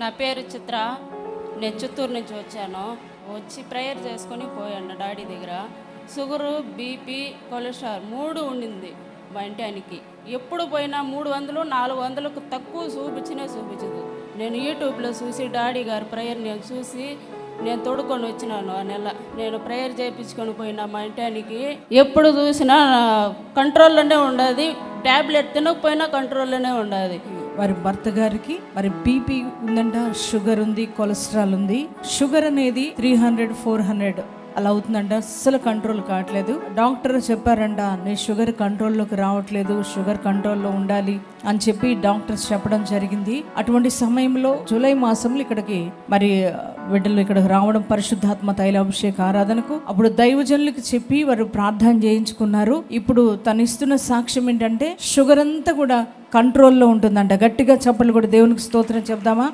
నా పేరు చిత్ర. నేను చిత్తూరు నుంచి వచ్చాను. వచ్చి ప్రేయర్ చేసుకొని పోయాను డాడీ దగ్గర. షుగరు బీపీ కొలెస్ట్రాల్ మూడు ఉండింది మా ఇంటి ఆయనకి. ఎప్పుడు పోయినా మూడు వందలు నాలుగు వందలకు తక్కువ చూపించినా చూపించదు. నేను యూట్యూబ్లో చూసి డాడీ గారి ప్రేయర్ నేను చూసి నేను తోడుకొని వచ్చినాను ఆ నెల. నేను ప్రేయర్ చేయించుకొని పోయినా మా ఇంటి ఆయనకి. ఎప్పుడు చూసినా కంట్రోల్లోనే ఉండదు. ట్యాబ్లెట్ తినకపోయినా కంట్రోల్లోనే ఉండదు. వారి భర్త గారికి మరి బీపీ ఉందంట షుగర్ ఉంది కొలెస్ట్రాల్ ఉంది. షుగర్ అనేది త్రీ హండ్రెడ్ ఫోర్ హండ్రెడ్ అలా అవుతుందంట. అస్సలు కంట్రోల్ కావట్లేదు. డాక్టర్ చెప్పారంట నీ షుగర్ కంట్రోల్లోకి రావట్లేదు షుగర్ కంట్రోల్లో ఉండాలి అని చెప్పి డాక్టర్స్ చెప్పడం జరిగింది. అటువంటి సమయంలో జూలై మాసంలో ఇక్కడికి మరి బిడ్డలు ఇక్కడికి రావడం పరిశుద్ధాత్మ తైలాభిషేక ఆరాధనకు. అప్పుడు దైవజనులకు చెప్పి వారు ప్రార్థన చేయించుకున్నారు. ఇప్పుడు తను ఇస్తున్న సాక్ష్యం ఏంటంటే షుగర్ అంతా కూడా కంట్రోల్లో ఉంటుందంట. గట్టిగా చెప్పలు కూడా దేవునికి స్తోత్రం చెప్దామా?